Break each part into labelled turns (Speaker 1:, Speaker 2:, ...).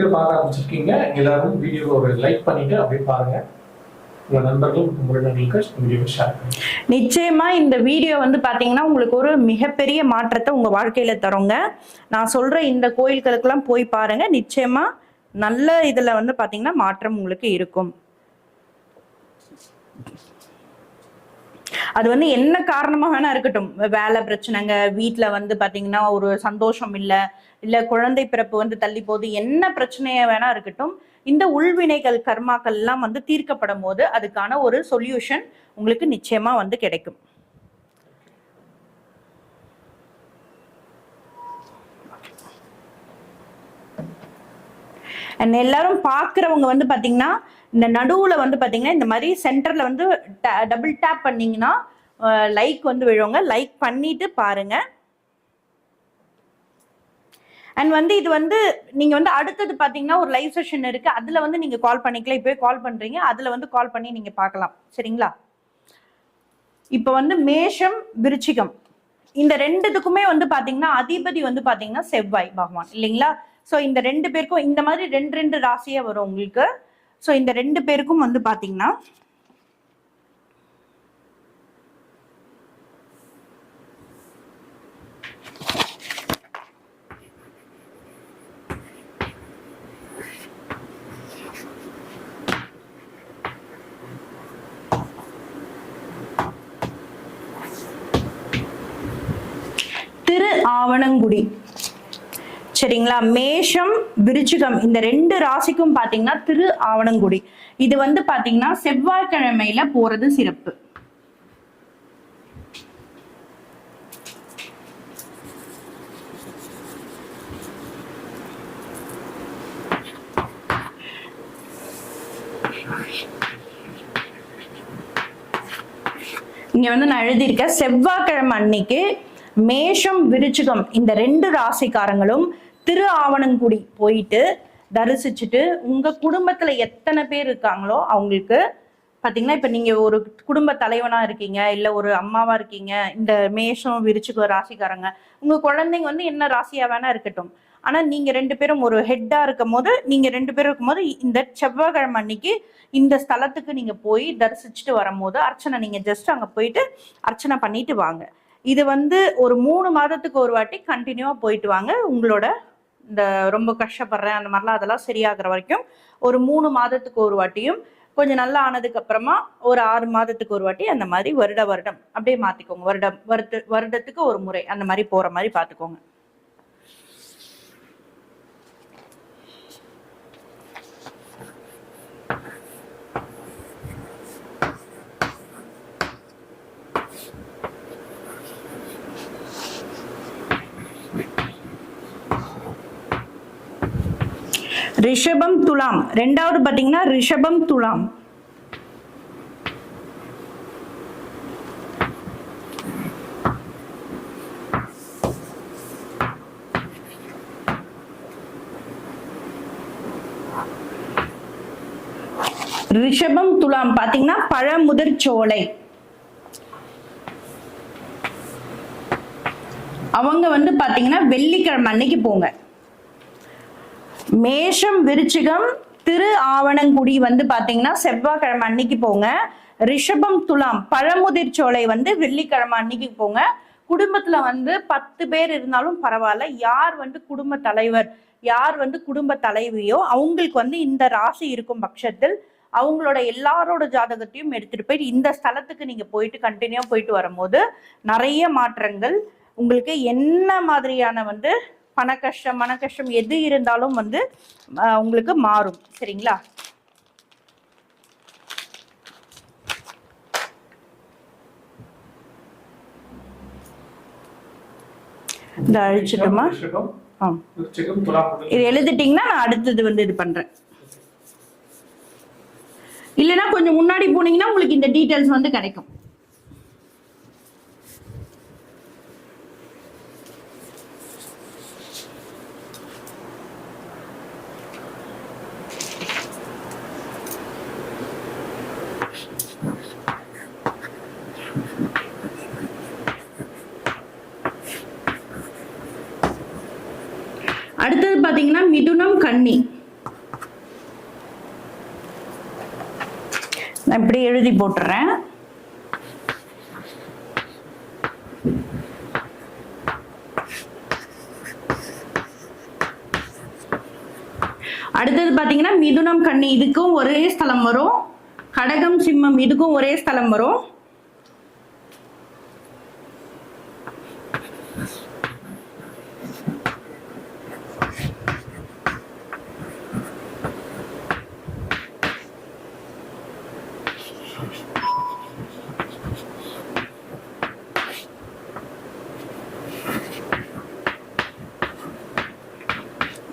Speaker 1: பேர் பார்க்க ஆரம்பிச்சிருக்கீங்க. எல்லாரும் வீடியோ ஒரு லைக் பண்ணிட்டு அப்படியே பாருங்க.
Speaker 2: நிச்சயமா இந்த வீடியோ வந்து பாத்தீங்கன்னா உங்களுக்கு ஒரு மிகப்பெரிய மாற்றத்தை உங்க வாழ்க்கையில தருங்க. நான் சொல்ற இந்த கோயில்களுக்கெல்லாம் போய் பாருங்க. நிச்சயமா நல்ல இதுல வந்து பாத்தீங்கன்னா மாற்றம் உங்களுக்கு இருக்கும். அது வந்து என்ன காரணமா வேணா இருக்கட்டும். வேலை பிரச்சனைங்க வீட்டுல வந்து பாத்தீங்கன்னா ஒரு சந்தோஷம் இல்ல. இல்லை குழந்தை பிறப்பு வந்து தள்ளி போகுது என்ன பிரச்சனையாக வேணா இருக்கட்டும் இந்த உள்வினைகள் கர்மாக்கள் எல்லாம் வந்து தீர்க்கப்படும் போது அதுக்கான ஒரு சொல்யூஷன் உங்களுக்கு நிச்சயமா வந்து கிடைக்கும். எல்லாரும் பார்க்குறவங்க வந்து பாத்தீங்கன்னா இந்த நடுவுல வந்து பாத்தீங்கன்னா இந்த மாதிரி சென்டர்ல வந்து டபுள் டேப் பண்ணீங்கன்னா லைக் வந்து விழுவாங்க லைக் பண்ணிட்டு பாருங்க. அண்ட் வந்து இது வந்து நீங்க வந்து அடுத்தது பாத்தீங்கன்னா ஒரு லைவ் செஷன் இருக்கு. அதுல வந்து நீங்க கால் பண்ணிக்கலாம். இப்போ கால் பண்றீங்க. அதுல வந்து கால் பண்ணி நீங்க பார்க்கலாம். சரிங்களா? இப்போ வந்து மேஷம் விருச்சிகம். இந்த ரெண்டுத்துக்குமே வந்து பாத்தீங்கன்னா அதிபதி வந்து பாத்தீங்கன்னா செவ்வாய் பகவான். இல்லைங்களா? ஸோ இந்த ரெண்டு பேருக்கும் இந்த மாதிரி ரெண்டு ரெண்டு ராசியே வரும் உங்களுக்கு. ஸோ இந்த ரெண்டு பேருக்கும் வந்து பாத்தீங்கன்னா திரு ஆவணங்குடி. சரிங்களா? மேஷம் விருச்சிகம் இந்த ரெண்டு ராசிக்கும் பாத்தீங்கன்னா திரு ஆவணங்குடி. இது வந்து பாத்தீங்கன்னா செவ்வாய்க்கிழமையில போறது சிறப்பு. இங்க வந்து நான் எழுதியிருக்கேன் செவ்வாய்க்கிழமை அன்னைக்கு மேஷம் விருச்சிகம் இந்த ரெண்டு ராசிக்காரங்களும் திரு ஆவணங்குடி போயிட்டு தரிசிச்சுட்டு உங்க குடும்பத்துல எத்தனை பேர் இருக்காங்களோ அவங்களுக்கு பாத்தீங்கன்னா இப்ப நீங்க ஒரு குடும்ப தலைவனா இருக்கீங்க இல்ல ஒரு அம்மாவா இருக்கீங்க இந்த மேஷம் விரிச்சுக்கோ ராசிக்காரங்க உங்க குழந்தைங்க வந்து என்ன ராசியா வேணா இருக்கட்டும். ஆனா நீங்க ரெண்டு பேரும் ஒரு ஹெட்டா இருக்கும் போது நீங்க ரெண்டு பேரும் இருக்கும்போது இந்த செவ்வாய்க்கிழமை அன்னைக்கு இந்த ஸ்தலத்துக்கு நீங்க போய் தரிசிச்சுட்டு வரும்போது அர்ச்சனை நீங்க ஜஸ்ட் அங்க போயிட்டு அர்ச்சனை பண்ணிட்டு வாங்க. இது வந்து ஒரு மூணு மாதத்துக்கு ஒரு வாட்டி கண்டினியூவாக போயிட்டு வாங்க. உங்களோட இந்த ரொம்ப கஷ்டப்படுறேன் அந்த மாதிரிலாம் அதெல்லாம் சரியாகிற வரைக்கும் ஒரு மூணு மாதத்துக்கு ஒரு வாட்டியும் கொஞ்சம் நல்லா ஆனதுக்கு அப்புறமா ஒரு ஆறு மாதத்துக்கு ஒரு வாட்டி அந்த மாதிரி வருட வருடம் அப்படியே மாத்திக்கோங்க. வருடம் வருட வருடத்துக்கு ஒரு முறை அந்த மாதிரி போகிற மாதிரி பார்த்துக்கோங்க ரிஷபம் துலாம். ரெண்டாவது பாத்தீங்கன்னா ரிஷபம் துலாம். ரிஷபம் துலாம் பாத்தீங்கன்னா பழமுதிர் சோலை. அவங்க வந்து பாத்தீங்கன்னா வெள்ளிக்கிழமை அன்னைக்கு போங்க. மேஷம் விருச்சிகம் திரு ஆவணங்குடி வந்து பாத்தீங்கன்னா செவ்வாய்க்கிழமை அன்னைக்கு போங்க. ரிஷபம் துலாம் பழமுதிர் சோலை வந்து வெள்ளிக்கிழமை அன்னைக்கு போங்க. குடும்பத்துல வந்து பத்து பேர் இருந்தாலும் பரவாயில்ல. யார் வந்து குடும்ப தலைவர் யார் வந்து குடும்ப தலைவியோ அவங்களுக்கு வந்து இந்த ராசி இருக்கும் பட்சத்தில் அவங்களோட எல்லாரோட ஜாதகத்தையும் எடுத்துட்டு போயிட்டு இந்த ஸ்தலத்துக்கு நீங்க போயிட்டு கண்டினியூ போயிட்டு வரும்போது நிறைய மாற்றங்கள். உங்களுக்கு என்ன மாதிரியான வந்து பண கஷ்டம் மன கஷ்டம் எது இருந்தாலும் வந்து உங்களுக்கு மாறும். சரிங்களா? இந்த அழிச்சிட்டோமா? இது எழுதிட்டீங்கன்னா நான் அடுத்தது வந்து இது பண்றேன். இல்லைன்னா கொஞ்சம் முன்னாடி போனீங்கன்னா உங்களுக்கு இந்த டீட்டெயில்ஸ் வந்து கிடைக்கும். அடுத்தது பாத்தீங்கன்னா மிதுனம் கன்னி. நான் இப்படி எழுதி போட்டுறேன். அடுத்தது பாத்தீங்கன்னா மிதுனம் கன்னி. இதுக்கும் ஒரே ஸ்தலம் வரும். கடகம் சிம்மம் இதுக்கும் ஒரே ஸ்தலம் வரும்.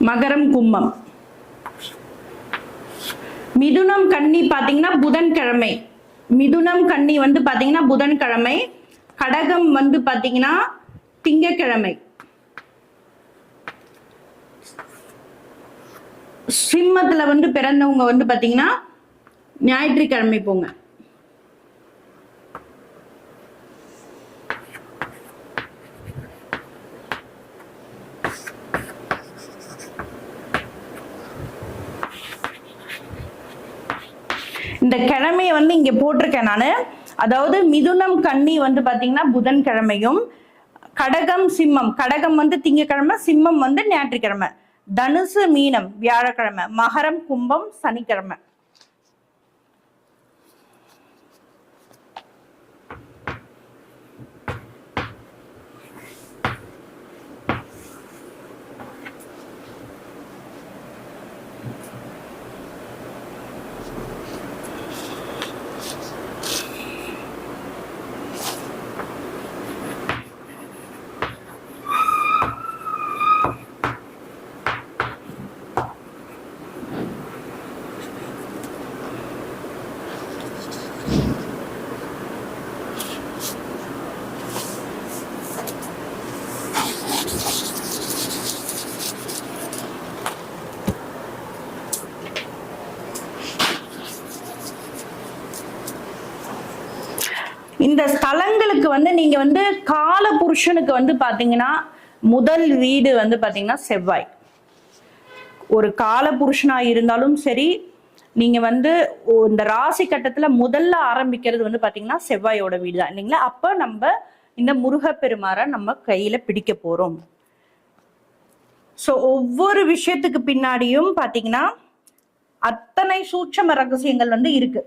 Speaker 2: மகரம் கும்பம். மிதுனம் கன்னி பாத்தீங்கன்னா புதன்கிழமை. மிதுனம் கன்னி வந்து பாத்தீங்கன்னா புதன்கிழமை. கடகம் வந்து பாத்தீங்கன்னா திங்கக்கிழமை. சிம்மத்துல வந்து பிறந்தவங்க வந்து பாத்தீங்கன்னா ஞாயிற்றுக்கிழமை போங்க. இந்த கிழமையை வந்து இங்க போட்டிருக்கேன் நான். அதாவது மிதுனம் கன்னி வந்து பாத்தீங்கன்னா புதன்கிழமையும் கடகம் சிம்மம் கடகம் வந்து திங்கக்கிழமை சிம்மம் வந்து ஞாயிற்றுக்கிழமை தனுசு மீனம் வியாழக்கிழமை மகரம் கும்பம் சனிக்கிழமை. இந்த ஸ்தலங்களுக்கு வந்து நீங்க வந்து கால புருஷனுக்கு வந்து பாத்தீங்கன்னா முதல் வீடு வந்து பாத்தீங்கன்னா செவ்வாய். ஒரு கால புருஷனா இருந்தாலும் சரி நீங்க வந்து இந்த ராசி கட்டத்துல முதல்ல ஆரம்பிக்கிறது வந்து பாத்தீங்கன்னா செவ்வாயோட வீடு தான் இல்லைங்களா? அப்ப நம்ம இந்த முருகப்பெருமாரை நம்ம கையில பிடிக்க போறோம். ஸோ ஒவ்வொரு விஷயத்துக்கு பின்னாடியும் பாத்தீங்கன்னா அத்தனை சூட்சம ரகசியங்கள் வந்து இருக்கு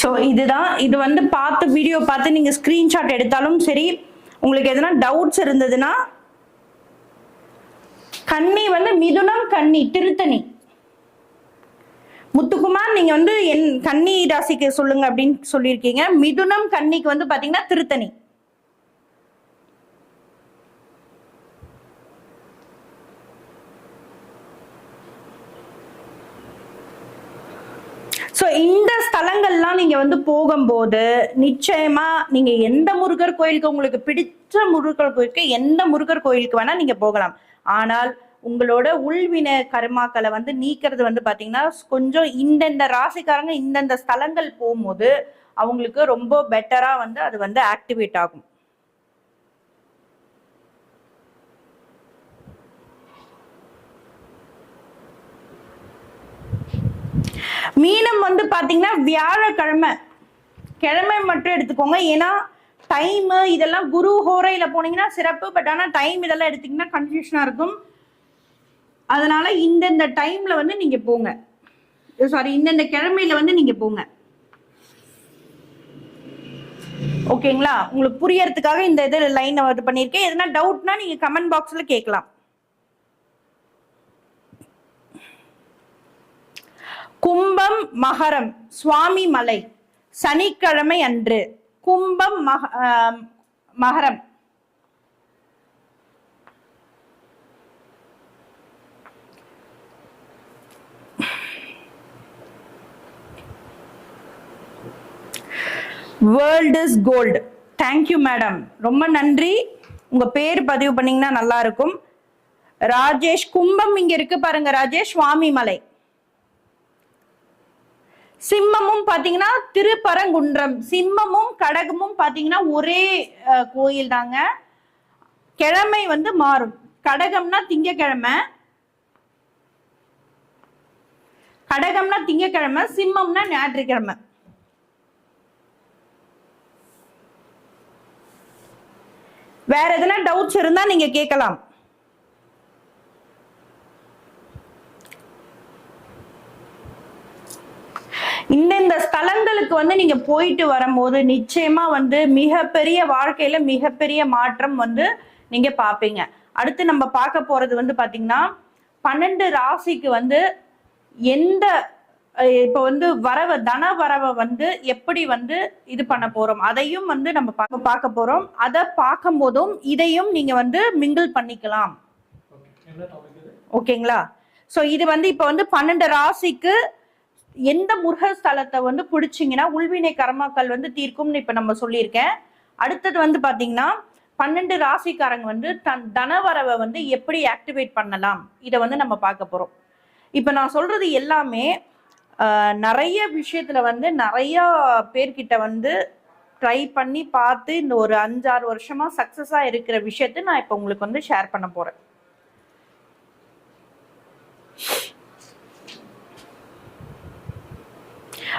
Speaker 2: ஸோ இதுதான். இது வந்து பார்த்து வீடியோ பார்த்து நீங்கள் ஸ்க்ரீன்ஷாட் எடுத்தாலும் சரி உங்களுக்கு எதனா டவுட்ஸ் இருந்ததுன்னா கன்னி வந்து மிதுனம் கன்னி திருத்தணி. முத்துக்குமார் நீங்க வந்து என் கன்னி ராசிக்கு சொல்லுங்க அப்படின்னு சொல்லியிருக்கீங்க. மிதுனம் கன்னிக்கு வந்து பாத்தீங்கன்னா திருத்தணி. ஸோ இந்த ஸ்தலங்கள்லாம் நீங்க வந்து போகும்போது நிச்சயமா நீங்க எந்த முருகர் கோயிலுக்கு உங்களுக்கு பிடிச்ச முருகர் கோயிலுக்கு எந்த முருகர் கோயிலுக்கு வேணா நீங்க போகலாம். ஆனால் உங்களோட உள்வின கர்மாக்களை வந்து நீக்கிறது வந்து பாத்தீங்கன்னா கொஞ்சம் இந்தந்த ராசிக்காரங்க இந்தந்த ஸ்தலங்கள் போகும்போது அவங்களுக்கு ரொம்ப பெட்டரா வந்து அது வந்து ஆக்டிவேட் ஆகும். மீனம் வந்து பார்த்தீங்கன்னா வியாழக்கிழமை. கிழமை மட்டும் எடுத்துக்கோங்க. ஏன்னா டைம் இதெல்லாம் குரு ஹோரையில் போனீங்கன்னா சிறப்பு. பட் ஆனால் டைம் இதெல்லாம் எடுத்தீங்கன்னா கன்ஃபியூஷனாக இருக்கும். அதனால இந்தந்த டைம்ல வந்து நீங்க போங்க. Oh, சாரி இந்தந்த கிழமையில வந்து நீங்க போங்க. ஓகேங்களா உங்களுக்கு புரியறதுக்காக இந்த இது லைன் இது பண்ணியிருக்கேன். எதனா டவுட்னா நீங்க கமெண்ட் பாக்ஸ்ல கேட்கலாம். கும்பம் மகரம் சுவாமி மலை சனிக்கிழமை அன்று. கும்பம் மக மகரம். World is gold thank you madam ரொம்ப நன்றி. உங்க பேர் பதிவு பண்ணீங்கன்னா நல்லா இருக்கும். ராஜேஷ் கும்பம் இங்க இருக்கு பாருங்க ராஜேஷ் சுவாமி மலை. சிம்மமும் பாத்தீங்கன்னா திருப்பரங்குன்றம். சிம்மமும் கடகமும் பாத்தீங்கன்னா ஒரே கோயில் தாங்க கிழமை வந்து மாறும். கடகம்னா திங்கக்கிழமை. கடகம்னா திங்கக்கிழமை சிம்மம்னா ஞாயிற்றுக்கிழமை. வேற எதனா டவுட்ஸ் இருந்தா நீங்க கேட்கலாம். இந்தந்த ஸ்தலங்களுக்கு வந்து நீங்க போயிட்டு வரும்போது நிச்சயமா வந்து மிகப்பெரிய வாழ்க்கையில மிகப்பெரிய மாற்றம் வந்து நீங்க பாப்பீங்க. அடுத்து நம்ம பார்க்க போறது வந்து பாத்தீங்கன்னா பன்னெண்டு ராசிக்கு வந்து எந்த இப்ப வந்து வரவ தன வரவை வந்து எப்படி வந்து இது பண்ண போறோம்? அதையும் வந்து நம்ம பார்க்க பார்க்க போறோம். அதை பார்க்கும் போதும் இதையும் நீங்க வந்து மிங்கிள் பண்ணிக்கலாம். ஓகேங்களா? ஸோ இது வந்து இப்போ வந்து பன்னெண்டு ராசிக்கு எந்த முருக ஸ்தலத்தை வந்து பிடிச்சிங்கன்னா உள்வினை கர்மாக்கள் வந்து தீர்க்கும்னு இப்போ நம்ம சொல்லியிருக்கேன். அடுத்தது வந்து பார்த்தீங்கன்னா பன்னெண்டு ராசிக்காரங்க வந்து தன் தனவரவை வந்து எப்படி ஆக்டிவேட் பண்ணலாம்? இதை வந்து நம்ம பார்க்க போகிறோம் இப்போ நான் சொல்கிறது எல்லாமே நிறைய விஷயத்தில் வந்து நிறைய பேர்கிட்ட வந்து ட்ரை பண்ணி பார்த்து இந்த ஒரு அஞ்சாறு வருஷமாக சக்ஸஸாக இருக்கிற விஷயத்தை நான் இப்போ உங்களுக்கு வந்து ஷேர் பண்ண போகிறேன்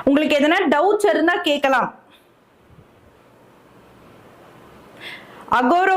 Speaker 2: உங்களுக்கு எதனா டவுட்ஸ் இருந்தா கேட்கலாம். அகோரோ